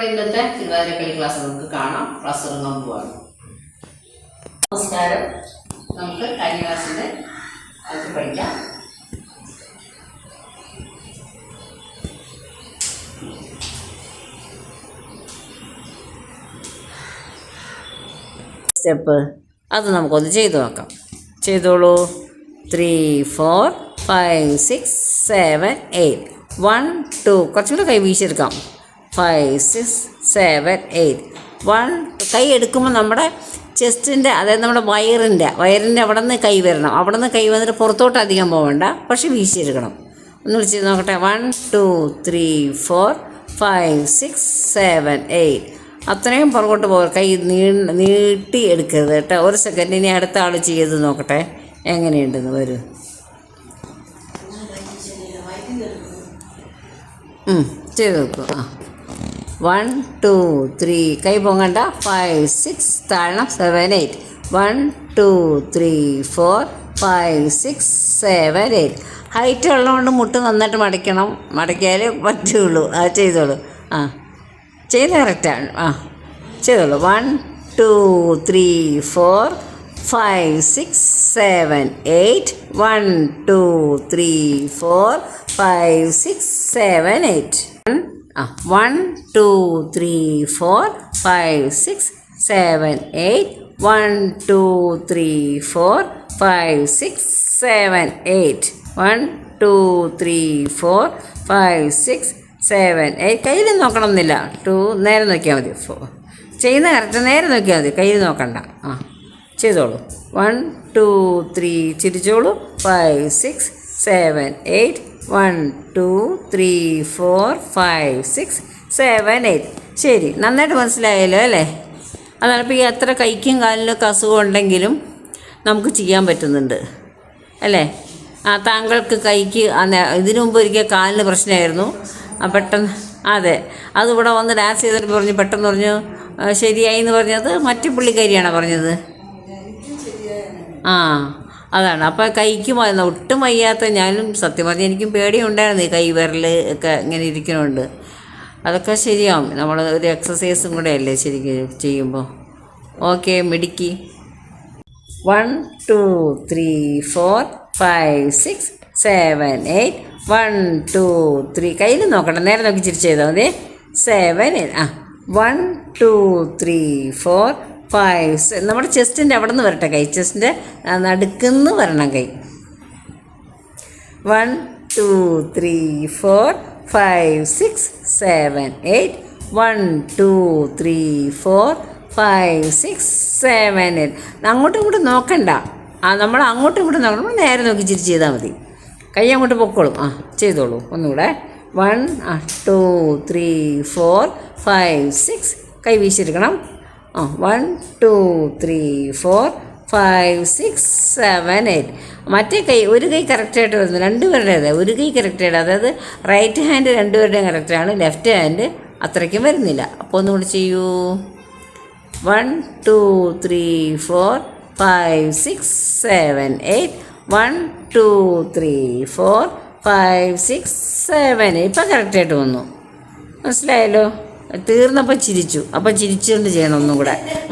നമ്മുടെ ഇന്നത്തെ തിരുവാതിരക്കളി ക്ലാസ് നമുക്ക് കാണാം. ക്ലാസ് തുടങ്ങാൻ പോവാണ് നമസ്കാരം. നമുക്ക് കഴിഞ്ഞ ക്ലാസ്സിന്റെ അത് പഠിക്കാം. സ്റ്റെപ്പ് അത് നമുക്കൊന്ന് ചെയ്തു നോക്കാം. ചെയ്തോളൂ. Three four five six seven eight one two കുറച്ചും കൂടെ കൈ വീശിയെടുക്കാം. Five six seven eight one കൈ എടുക്കുമ്പോൾ നമ്മുടെ ചെസ്റ്റിന്റെ അതായത് നമ്മുടെ വയറിന്റെ വയറിന്റെ അവിടെ നിന്ന് കൈ വരണം. അവിടെ നിന്ന് കൈ വന്നിട്ട് പുറത്തോട്ട് അധികം പോകണ്ട പക്ഷെ വീശിയെടുക്കണം ഒന്ന് വിളിച്ച് നോക്കട്ടെ. One two three four five six seven eight അത്രയും പുറകോട്ട് പോകും കൈ നീ നീട്ടി എടുക്കരുത് കേട്ടോ. ഒരു സെക്കൻഡ് ഇനി അടുത്ത ആൾ ചെയ്ത് നോക്കട്ടെ. എങ്ങനെയുണ്ടെന്ന് വരൂ. ചെയ്ത് നോക്കൂ. ആ. വൺ ടു ത്രീ കൈ പൊങ്ങണ്ട. Five six താഴണം. Seven eight one two three four five six seven eight height ഉള്ളതുകൊണ്ട് മുട്ട് നന്നായിട്ട് മടക്കണം മടക്കിയാലേ പറ്റുള്ളൂ. ആ ചെയ്തോളൂ. ആ. ചെയ്ത് കറക്റ്റാണ് ആ. ചെയ്തോളൂ. One two three four five six seven eight one two three four five six seven eight ആ one two three four five six seven eight one two three four five six seven eight one two three four five six seven eight കയ്യിൽ നോക്കണം എന്നില്ല to നേരെ നോക്കിയാൽ മതി. Four ചെയ്യുന്ന correct നേരെ നോക്കിയാൽ മതി. കയ്യിൽ നോക്കണ്ട. ആ ചെയ്തോളൂ. One two three ചിരിച്ചോളൂ. Five six seven eight one two three four five six seven eight. ശരി നന്നായിട്ട് മനസ്സിലായല്ലോ അല്ലേ? അതാണ് ഇപ്പോൾ ഈ എത്ര കൈക്കും കാലിനൊക്കെ അസുഖം ഉണ്ടെങ്കിലും നമുക്ക് ചെയ്യാൻ പറ്റുന്നുണ്ട്. അല്ലേ? ആ താങ്കൾക്ക് കൈക്ക് ഇതിനു മുമ്പ് ഒരിക്കൽ കാലിന് പ്രശ്നമായിരുന്നു. പെട്ടെന്ന് അതെ. അതിവിടെ വന്ന് ഡാൻസ് ചെയ്തിട്ട് പറഞ്ഞു പെട്ടെന്ന് പറഞ്ഞു ശരിയായി എന്ന് പറഞ്ഞത് മറ്റു പുള്ളിക്കാരിയാണോ പറഞ്ഞത്? ആ. അതാണ്. അപ്പോൾ കൈക്ക് വന്ന ഒട്ടും വയ്യാത്ത ഞാനും സത്യം പറഞ്ഞാൽ എനിക്കും പേടിയുണ്ടായിരുന്നു ഈ കൈ വിരൽ ഒക്കെ ഇങ്ങനെ ഇരിക്കുന്നുണ്ട് അതൊക്കെ ശരിയാവും. നമ്മൾ ഒരു എക്സസൈസും കൂടെ അല്ലേ ശരിക്കും ചെയ്യുമ്പോൾ ഓക്കെ മിടുക്കി. One two three four five six seven eight one two three കയ്യിൽ നോക്കണം നേരെ നോക്കി ചിരിച്ച് ചെയ്താൽ മതി സെവൻ എയ്റ്റ് ആ. One two three four five നമ്മുടെ ചെസ്റ്റിന്റെ അവിടെ നിന്ന് വരട്ടെ കൈ. ചെസ്റ്റിന്റെ നടുക്കുന്ന് വരണം കൈ. One two three four five six seven eight one two three four five six seven eight അങ്ങോട്ടും ഇങ്ങോട്ടും നോക്കണ്ട. ആ നമ്മൾ അങ്ങോട്ടും ഇങ്ങോട്ടും നോക്കണം. നേരെ നോക്കി ചിരി ചെയ്താൽ മതി. കൈ അങ്ങോട്ട് പൊക്കോളും. ആ ചെയ്തോളൂ. ഒന്നുകൂടെ. One two three four five six കൈ വീശിരിക്കണം ആ one two three four five six seven eight മറ്റേ കൈ ഒരു കൈ കറക്റ്റായിട്ട് വരുന്നു. രണ്ടുപേരുടേത്. ഒരു കൈ കറക്റ്റായിട്ട് അതായത് റൈറ്റ് ഹാൻഡ് രണ്ടുപേരുടെയും കറക്റ്റാണ് ലെഫ്റ്റ് ഹാൻഡ് അത്രയ്ക്കും വരുന്നില്ല. അപ്പോൾ ഒന്നുകൂടി ചെയ്യൂ. One two three four five six seven eight one two three four five six seven ഇപ്പം കറക്റ്റായിട്ട് വന്നു. മനസ്സിലായല്ലോ? തീർന്നപ്പോൾ ചിരിച്ചു. അപ്പം ചിരിച്ചുകൊണ്ട് ചെയ്യണം ഒന്നും കൂടെ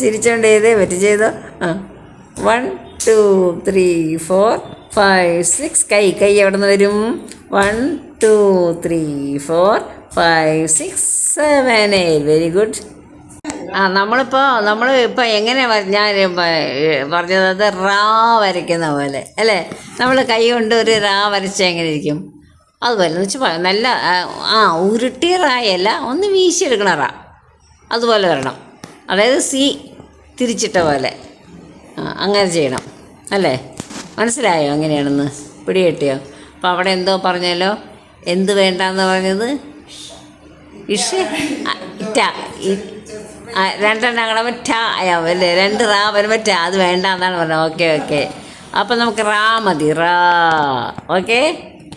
ചിരിച്ചുകൊണ്ട് ചെയ്തേ പറ്റി. ചെയ്തോ? One two three four five six കൈ കൈ എവിടെ നിന്ന് വരും? One two three four five six seven eight very good ആ നമ്മളിപ്പോൾ നമ്മൾ ഇപ്പോൾ എങ്ങനെ ഞാൻ പറഞ്ഞത്? അത് റാ വരയ്ക്കുന്ന പോലെ. അല്ലേ? നമ്മൾ കൈ കൊണ്ട് ഒരു റാ വരച്ചാൽ എങ്ങനെ ഇരിക്കും? അതുപോലെ എന്ന് വെച്ചാൽ നല്ല ആ, ഉരുട്ടിയ റായല്ല ഒന്ന് വീശിയെടുക്കണ റാ അതുപോലെ വരണം. അതായത് സി തിരിച്ചിട്ട പോലെ. അങ്ങനെ ചെയ്യണം. അല്ലേ? മനസ്സിലായോ അങ്ങനെയാണെന്ന് പിടി കിട്ടിയോ? അപ്പോൾ അവിടെ എന്തോ പറഞ്ഞല്ലോ? എന്ത് വേണ്ടാന്ന് പറഞ്ഞത്? ഇഷ ഇറ്റ. രണ്ടെണ്ണം കൂടെ ട ആയാവും അല്ലേ? രണ്ട് റാ വരുമ്പോൾ ട അത് വേണ്ട എന്നാണ് പറഞ്ഞത്. Okay okay. അപ്പം നമുക്ക് റാ മതി. റാ. ഓക്കെ?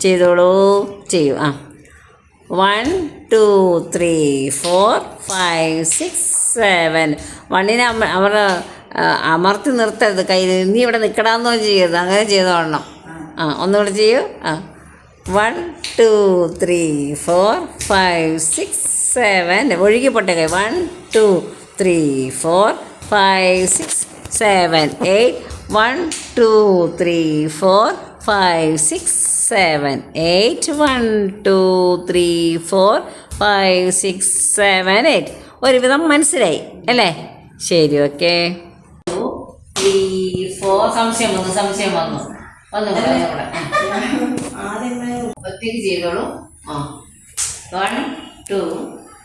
ചെയ്തോളൂ. ചെയ്യൂ. ആ. One two three four five six seven വണ്ണിനെ അമ അവർ അമർത്തി നിർത്തരുത്. കയ്യിൽ നീ ഇവിടെ നിൽക്കണമെന്നോ ചെയ്യരുത്. അങ്ങനെ ചെയ്തോളണം. ആ ഒന്നുകൂടെ ചെയ്യൂ. ആ. One two three four five six seven ഒഴുകി പോട്ടെ കൈ. One two three four five six seven eight one two three four five six seven eight one two three four five six seven eight ഒരുവിധം മനസ്സിലായി അല്ലേ? ശരി okay സംശയം വന്നു സംശയം വന്നു. വന്നു. ഒത്തിരി ചെയ്തോളൂ. One two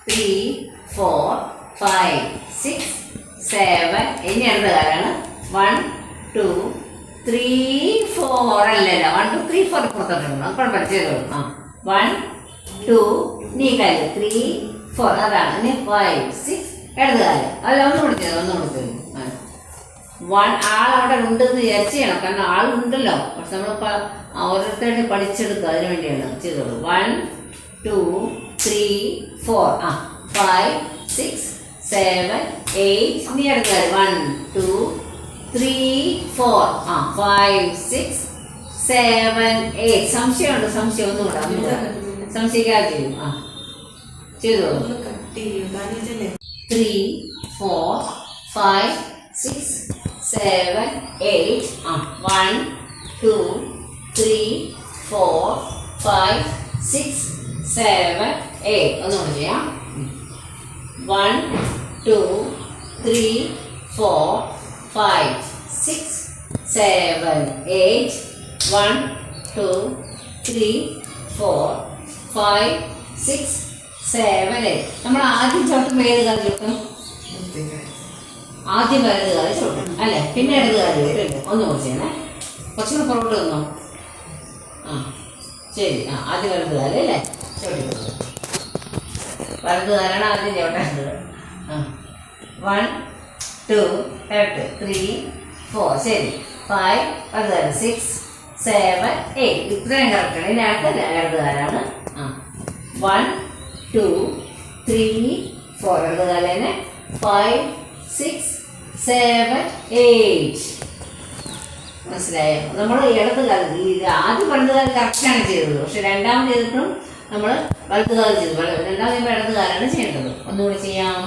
three four five six seven ഇനി അടുത്ത കാലാണ്. വൺ ടു ത്രീ ഫോർ അല്ലല്ല വൺ ടു ത്രീ ഫോർ പുറത്തോട്ടുണ്ട് അപ്പോൾ പഠിച്ചത് ആ. വൺ ടു നീ കാൽ ത്രീ ഫോർ അതാണ്. ഇനി ഫൈവ് സിക്സ് ഇടത് കാൽ. അല്ല ഒന്ന് കൊടുത്തത് ഒന്ന് കൊടുത്തത് വൺ ആൾ അവിടെ ഉണ്ടെന്ന് വിചാരിച്ച് ചെയ്യണം. കാരണം ആളുണ്ടല്ലോ. പക്ഷെ നമ്മൾ ഓരോരുത്തരുടെ പഠിച്ചെടുക്കുക. അതിന് വേണ്ടിയാണ് ചെയ്തോളൂ വൺ ടു ത്രീ ഫോർ ആ. ഫൈവ് സിക്സ് സെവൻ എയ്റ്റ് നീ എടുക്കുക വൺ ടു ത്രീ ഫോർ ആ ഫൈവ് സിക്സ് സെവൻ എയ്റ്റ് സംശയമുണ്ട് സംശയം ഒന്നുകൂടെ സംശയിക്കാതെ ചെയ്യും. ആ ചെയ്തോ three four five six seven eight ആ one two three four five six seven eight ഒന്നുകൂടെ ചെയ്യാം. One two three four five six seven eight one two three four five six seven eight നമ്മൾ ആദ്യം ചവിട്ടുമ്പോൾ ഏത് കാര്യം ചവിട്ടും? ആദ്യം വലത് കാലം ചവിട്ടും. അല്ലേ? പിന്നെ ഇടത് കാലം വരും ഒന്ന് കുറച്ചേണേ കുറച്ചുകൂടെ പുറകോട്ട് വന്നോ? ആ ശരി. ആ ആദ്യം വലത് കാലം അല്ലേ? ചവിട്ടി വലത് കാലാണ് ആദ്യം ചവിട്ടേണ്ടത്? ആ വൺ ടു എട്ട് ത്രീ ഫോർ ശരി. ഫൈവ് വലത് സിക്സ് സെവൻ എയ്റ്റ് ഇത്രയും കറക്റ്റാണ് ഇനി അടുത്ത ഇടത് ആ. വൺ ടു ത്രീ ഫോർ ഇടത് കാലേനെ ഫൈവ് സിക്സ് സെവൻ എയ്റ്റ് മനസ്സിലായോ? നമ്മൾ ഇടത് കാലം ഈ ആദ്യം വലത് കാലം കറക്റ്റാണ് ചെയ്തത്. പക്ഷെ രണ്ടാമത് ചെയ്തിട്ടും നമ്മൾ വലത് കാലം ചെയ്തു. രണ്ടാമത് ചെയ്യുമ്പോൾ ഇടത് കാലാണ് ചെയ്യേണ്ടത്. ഒന്നുകൂടി ചെയ്യാം.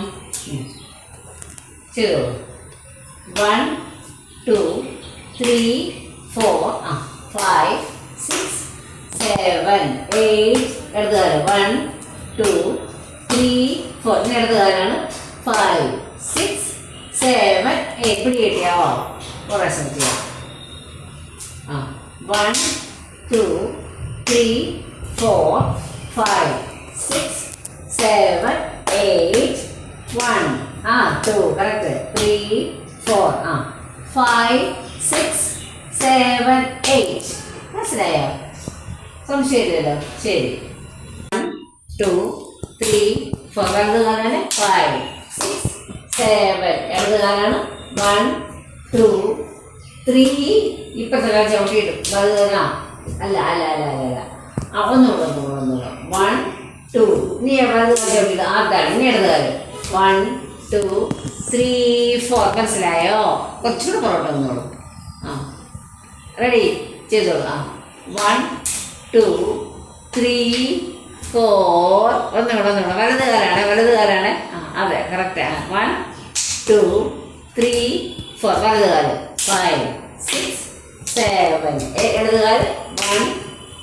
ചെയ്തോ വൺ ടു ത്രീ ഫോർ ആ ഫൈവ് സിക്സ് സെവൻ എയ്റ്റ് ഇടത് കാലം വൺ ടു ത്രീ ഫോർ ഇനി ഇടത് കാലാണ് ഫൈവ് സിക്സ് സെവൻ എയ്റ്റ് പിടി കിട്ടിയാവോ കുറേ ശ്രമം ചെയ്യാം. ആ one two three four five six seven eight one ആ ടു കറക്റ്റ് ത്രീ ഫോർ ആ. ഫൈവ് സിക്സ് സെവൻ എയ്റ്റ് മനസ്സിലായോ? സംശയമില്ലല്ലോ ശരി. വൺ ടു ത്രീ ഫോർ വലത് കാലാണ് ഫൈവ് സിക്സ് സെവൻ ഇടത് കാലാണ് വൺ ടു ത്രീ ഇപ്പത്തെ കാലം ചവിട്ടിയിടും വലത് കാലാ? അല്ല അല്ല അല്ല അല്ല അല്ല. ആ ഒന്നുകൂടെ വൺ ടു നീ വലത് കാലം ചവിട്ടിയിട്ട് അതാണ് ഇനി ഇടത് കാലം. വൺ ടു ത്രീ ഫോർ മനസ്സിലായോ? കുറച്ചുകൂടെ പുറകോട്ട് വന്നോളൂ. ആ. റെഡി ചെയ്തോളൂ. ആ. വൺ ടു ത്രീ ഫോർ ഒന്നുകൂടെ ഒന്നുകൂടെ വലത് കാലാണ് വലത് കാലാണ് ആ അതെ കറക്റ്റാണ് വൺ ടു ത്രീ ഫോർ വലത് കാൽ ഫൈവ് സിക്സ് സെവൻ ഇടത് കാൽ വൺ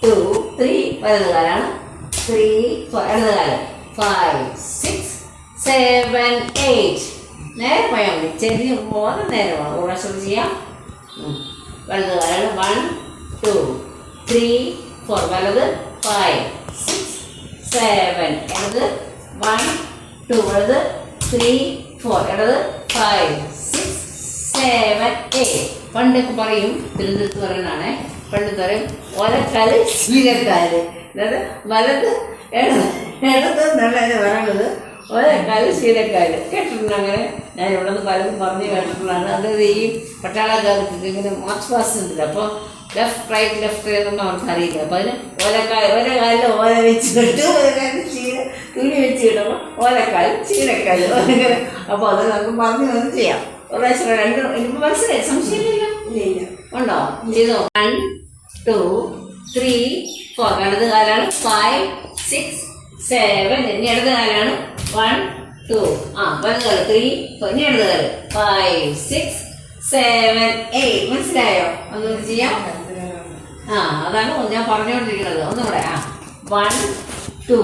ടു ത്രീ വലത് കാലാണ് ത്രീ ഫോർ ഇടത് കാൽ ഫൈവ് സിക്സ് സെവൻ എയ്റ്റ് നേരെ പോയാൽ മതി. ചെറിയ പോലെ നേരെ പോകണം കൂടെ ചെയ്യാം. വലത് കാലാണ് വൺ ടു ത്രീ ഫോർ വലത് ഫൈവ് സിക്സ് സെവൻ ഇടത് വൺ ടു വലത് ത്രീ ഫോർ ഇടത് ഫൈവ് സിക്സ് സെവൻ എയ്റ്റ് പണ്ടൊക്കെ പറയും തിരുവനന്തപുരത്ത് പറയുന്നതാണേ. പണ്ട് പറയും ഒലക്കാൽ ശീലക്കാൽ അതായത് വലത് ഇടത് ഇടത് എന്നുള്ളത് പറയുന്നത്. ഒരേക്കാൽ ശീലക്കാൽ കേട്ടിട്ടുണ്ട് അങ്ങനെ? ഞാൻ ഇവിടെ നിന്ന് പലതും പറഞ്ഞു കേട്ടിട്ടുള്ളതാണ്. അതായത് ഈ പട്ടാളക്കാർക്ക് ഇങ്ങനെ മാർച്ച് പാസ് ഉണ്ടല്ലോ. അപ്പോൾ ലെഫ്റ്റ് റൈറ്റ് ലെഫ്റ്റ് എന്നൊന്നും അവർക്ക് അറിയില്ല. അപ്പോൾ അതിന് ഓലക്കായ ഓരോ കാലിൽ ഓല വെച്ചിട്ട് ഒരു കാലിൽ ചീര തുണി വെച്ചിടുമ്പോൾ ഓലക്കാൽ ചീരക്കാൽ അങ്ങനെ. അപ്പോൾ അത് നമുക്ക് പറഞ്ഞു വന്ന് ചെയ്യാം. ഒരു പ്രാവശ്യം രണ്ട് എനിക്ക് മനസ്സിലായി? സംശയമില്ലല്ലോ? ഉണ്ടോ? ചെയ്തോ വൺ ടു ത്രീ ഫോർ ഇടത് കാലാണ് ഫൈവ് സിക്സ് സെവൻ ഇനി ഇടത് കാലാണ് വൺ ടു ആ വലത് ത്രീ ഇനി ഇടത് ഫൈവ് സിക്സ് സെവൻ എയ്റ്റ് മനസ്സിലായോ? ഒന്ന് ചെയ്യാം. ആ അതാണ് ഞാൻ പറഞ്ഞുകൊണ്ടിരിക്കുന്നത്. ഒന്നുകൂടെ ആ. വൺ ടു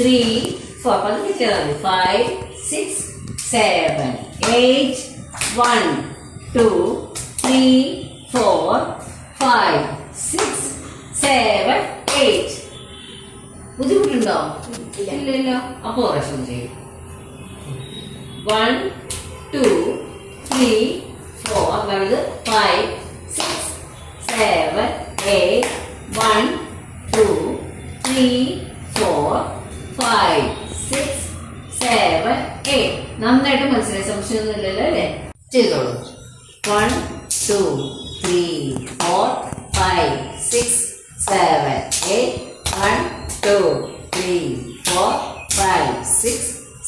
ത്രീ ഫോർ പതുക്കെ ചെയ്താൽ മതി. Five six seven eight one two three four five six seven eight ബുദ്ധിമുട്ടുണ്ടോ? ഇല്ലല്ലോ. അപ്പൊ പ്രാവശ്യം ചെയ്യും. വൺ ടു ത്രീ ഫോർ വലുത് five six seven eight one two three four five six seven eight നന്നായിട്ട് മനസ്സിലായി. സംശയമൊന്നുമില്ലല്ലോ അല്ലേ? ചെയ്തോളൂ. One two three four five six seven eight one two three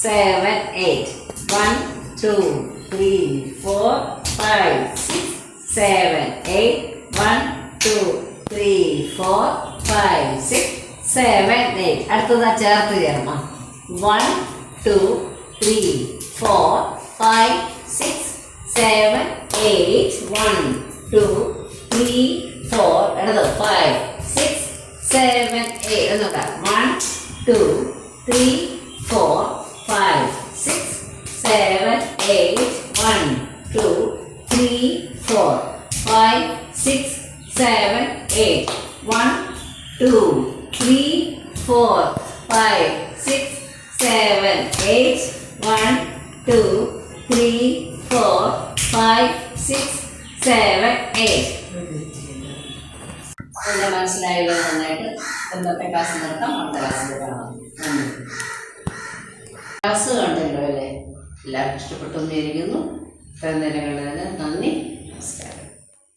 seven eight one two three four five six seven eight one two three four five six seven eight അടുത്തതാ ചേർത്ത് ചേർമ്മ one two three four five six seven eight one two three four ഇടത് five six seven eight നോക്കാം. One two three four five six, seven, eight, one, two, three, four, five, six, seven, eight, one, two, three, four, five, six, seven, eight, one, two, three, four, five, six, seven, eight. എന്റെ മനസ്സിലായല്ലോ നന്നായിട്ട് ഇന്നത്തെ class നിർത്താം അടുത്ത ക്ലാസ്സിൽ കാണാം നന്ദി class കണ്ടല്ലോ അല്ലേ? എല്ലാവർക്കും ഇഷ്ടപ്പെട്ടു എന്നിരിക്കുന്നു ഇത്രയും നേരം കണ്ടതിന് നന്ദി. നമസ്കാരം.